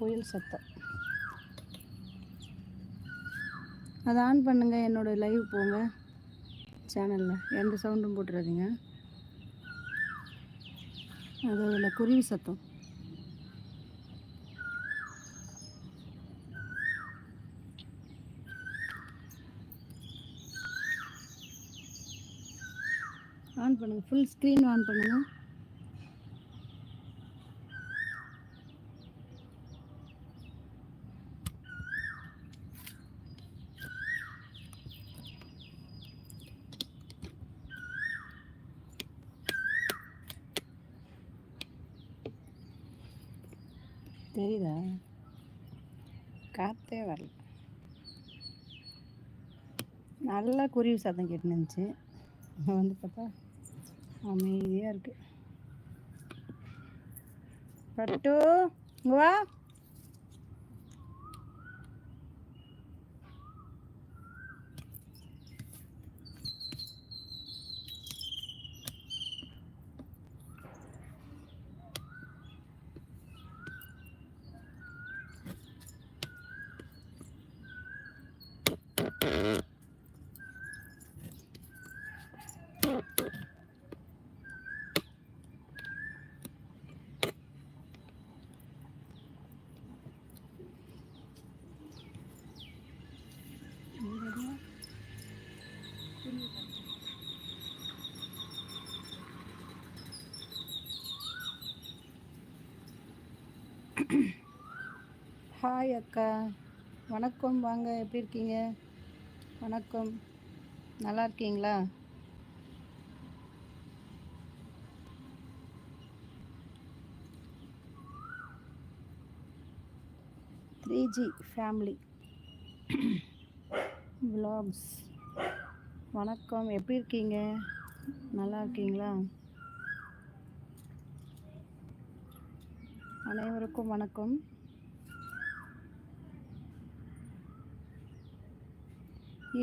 புயல் சத்தம். அதை ஆன் பண்ணுங்க என்னோட லைவ் போங்க. சேனலில் எந்த சவுண்டும் போட்டுறாதீங்க. அது அதில் குருவி சத்தம். ஆன் பண்ணுங்கள் ஃபுல் ஸ்க்ரீன் ஆன் பண்ணுங்கள் தெரியுதா? காற்றே வரல. நல்லா குருவி சத்தம் கேட்டு இருந்துச்சு வந்து பார்த்தா அமைதியாக இருக்குது பட்டு இங்கே வா. ஹாய் அக்கா. வணக்கம். வாங்க. எப்படி இருக்கீங்க? வணக்கம். நல்லா இருக்கீங்களா? த்ரீ ஜி ஃபேமிலி விலாக்ஸ் வணக்கம். எப்படி இருக்கீங்க? நல்லா இருக்கீங்களா? அனைவருக்கும் வணக்கம்.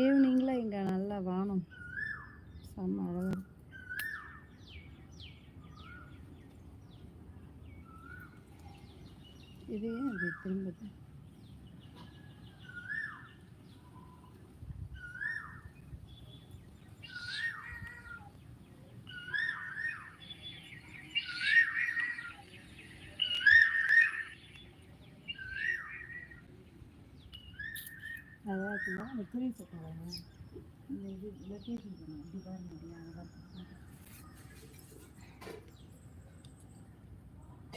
ஈவினிங்கில் இங்கே நல்ல வானம். செம்ம அழகாக இருக்கு. இது ஏன் அது அதான் அந்த இந்த இது லொக்கேஷன்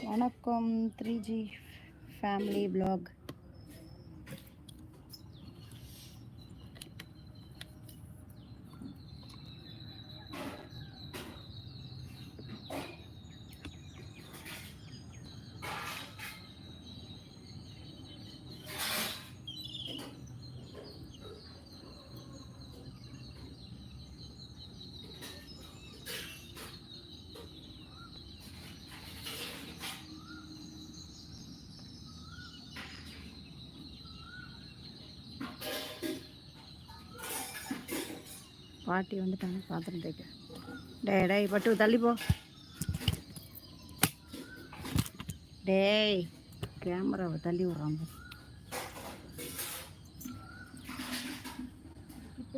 வணக்கம் த்ரீ ஜி ஃபேமிலி பிளாக் பாட்டி வந்துட்டாங்க பாத்திரம் தேய்க்க. டேய் டேய் பட்டு தள்ளிப்போ டேய் கேமராவை தள்ளி விட்றான் கிட்ட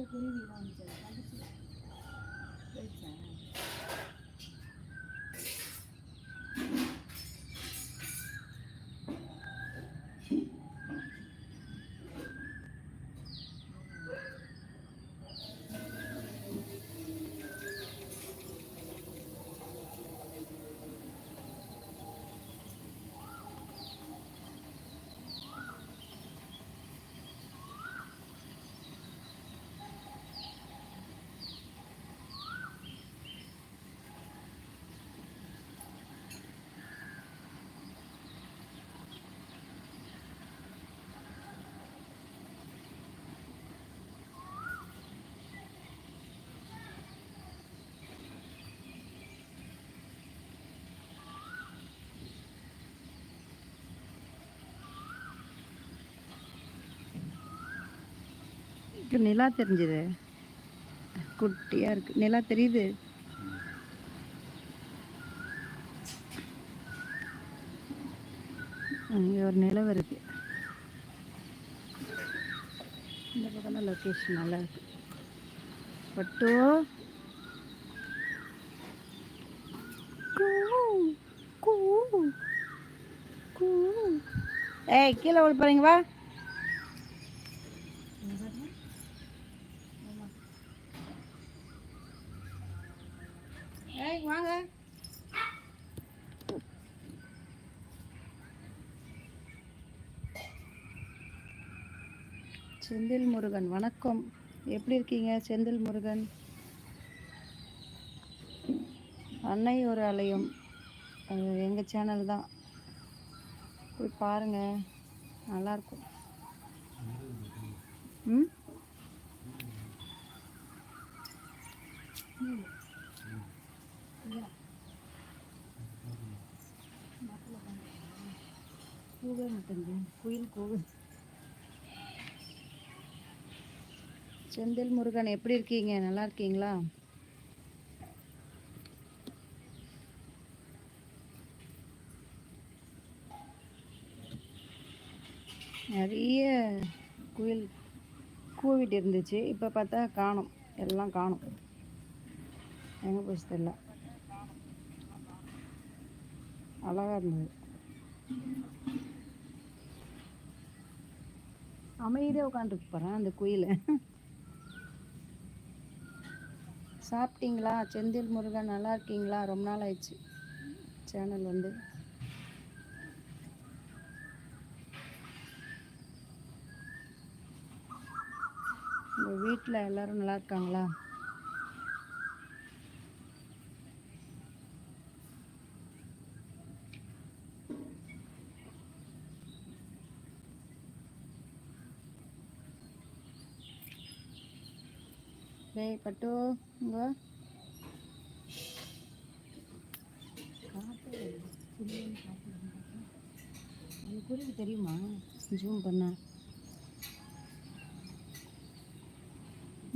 இங்க நிலா தெரிஞ்சுது. குட்டியா இருக்கு. நிலா தெரியுது. அங்கே ஒரு நிலவு இருக்கு. இந்த பக்கம் தான் லொக்கேஷன் நல்லா இருக்கு. பட்டோ. கூ, கூ, கூ. ஏய் கீழே விழ போறீங்க வா ஏய் வாங்க செந்தில் முருகன் வணக்கம். எப்படி இருக்கீங்க? செந்தில் முருகன். அன்னை ஒரு அலையும். எங்கள் சேனல் தான். போய் பாருங்கள் நல்லாயிருக்கும் ம்? கூவே மாட்டேங்குது. குயில் கூவு. செந்தில் முருகன் எப்படி இருக்கீங்க? நல்லா இருக்கீங்களா? நிறைய குயில் கூவிட்டு இருந்துச்சு. இப்போ பார்த்தா காணும். எல்லாம் காணும். எங்கே போச்சு தெரியல. அழகா இருந்தது. அமைதியாக உட்காந்துருக்கு போகிறேன் அந்த குயிலை. சாப்பிட்டீங்களா? செந்தில் முருகன் நல்லா இருக்கீங்களா? ரொம்ப நாள் ஆயிடுச்சு. சேனல் வந்து. உங்கள் வீட்டில் எல்லாரும் நல்லா இருக்காங்களா? காத்து வருது. அந்த குருவி தெரியுமா? ஜூம் பண்ண.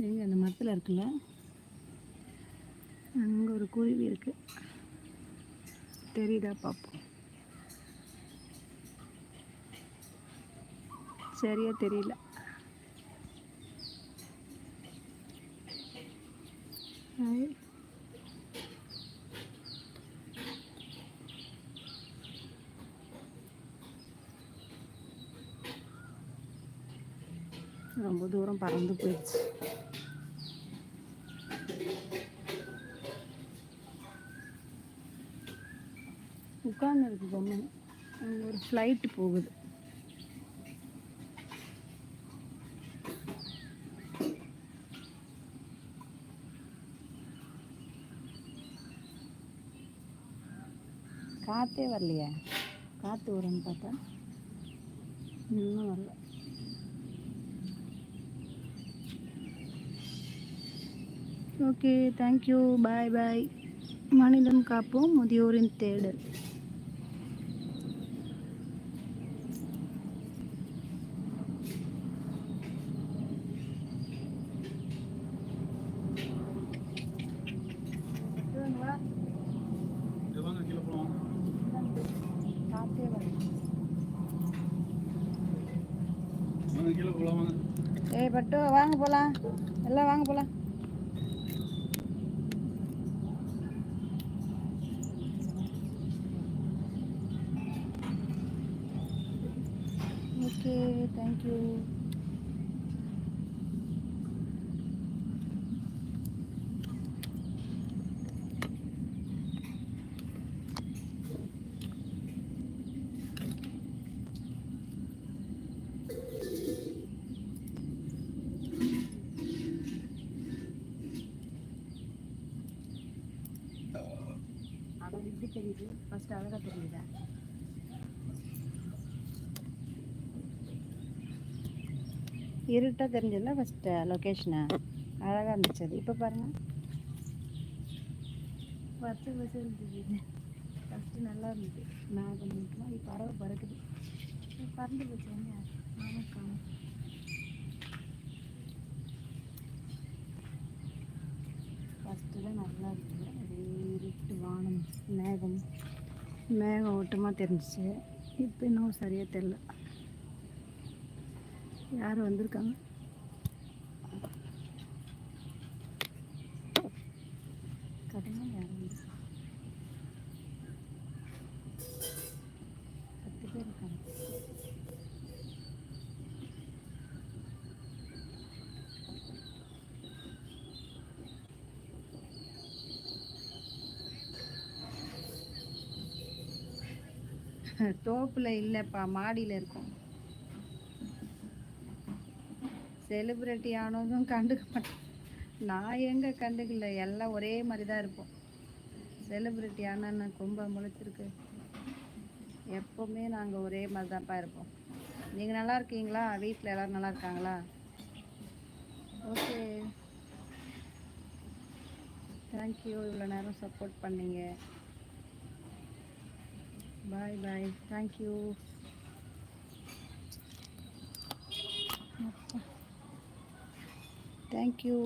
எங்க அந்த மரத்தில் இருக்குல்ல? அங்கே ஒரு குருவி இருக்கு. தெரியுதா பார்ப்போம் சரியா தெரியல. Right? ரொம்ப தூரம் பறந்து போயிடுச்சு. உட்கார்ந்து இருக்கு பொம்மை. அங்கே ஒரு ஃப்ளைட் போகுது. காற்றே வரலையே. காற்று வரும்னு பார்த்தா இன்னும் வரல. ஓகே தேங்க்யூ பாய் பாய் மனிதம் காப்போம் முதியோரின் தேடல். ஏய் பட்டு வாங்க போலாம். எல்லாம் வாங்க போலாம். ஓகே தேங்க்யூ எப்படி தெரியுது? ஃபர்ஸ்ட் அழகா தெரியுதா? இருட்டாக தெரிஞ்சதில்ல ஃபஸ்ட்டு லொக்கேஷனை அழகாக இருந்துச்சு. அது இப்போ பாருங்க. பத்து பர்சன்ட் தெரியுது. ஃபஸ்ட்டு நல்லா இருந்தது. நான் பண்ணிக்கலாம் இப்போ பறவை பறக்குது. பறந்து போச்சு. வந்து நானும் காணும். ஃபஸ்ட்டு தான் நல்லா இருந்தது. வானம் மேகம். மேகம் ஓட்டமாக தெரிஞ்சிச்சு. இப்போ இன்னும் சரியாக தெரில யார் வந்திருக்காங்க? தோப்பில் இல்லைப்பா மாடியில் இருக்கோம். செலிப்ரிட்டி ஆனதும் கண்டுக்க மாட்டேன். நான் எங்கே கண்டுக்கல? எல்லாம் ஒரே மாதிரி தான் இருப்போம் செலிப்ரிட்டி ஆனால் கும்பம் முளைச்சிருக்கு. எப்போவுமே நாங்கள் ஒரே மாதிரி தான்ப்பா இருப்போம். நீங்கள் நல்லா இருக்கீங்களா? வீட்டில் எல்லோரும் நல்லா இருக்காங்களா? ஓகே தேங்க்யூ இவ்வளோ நேரம் சப்போர்ட் பண்ணீங்க. பாய் பாய் தேங்க்யூ தேங்க்யூ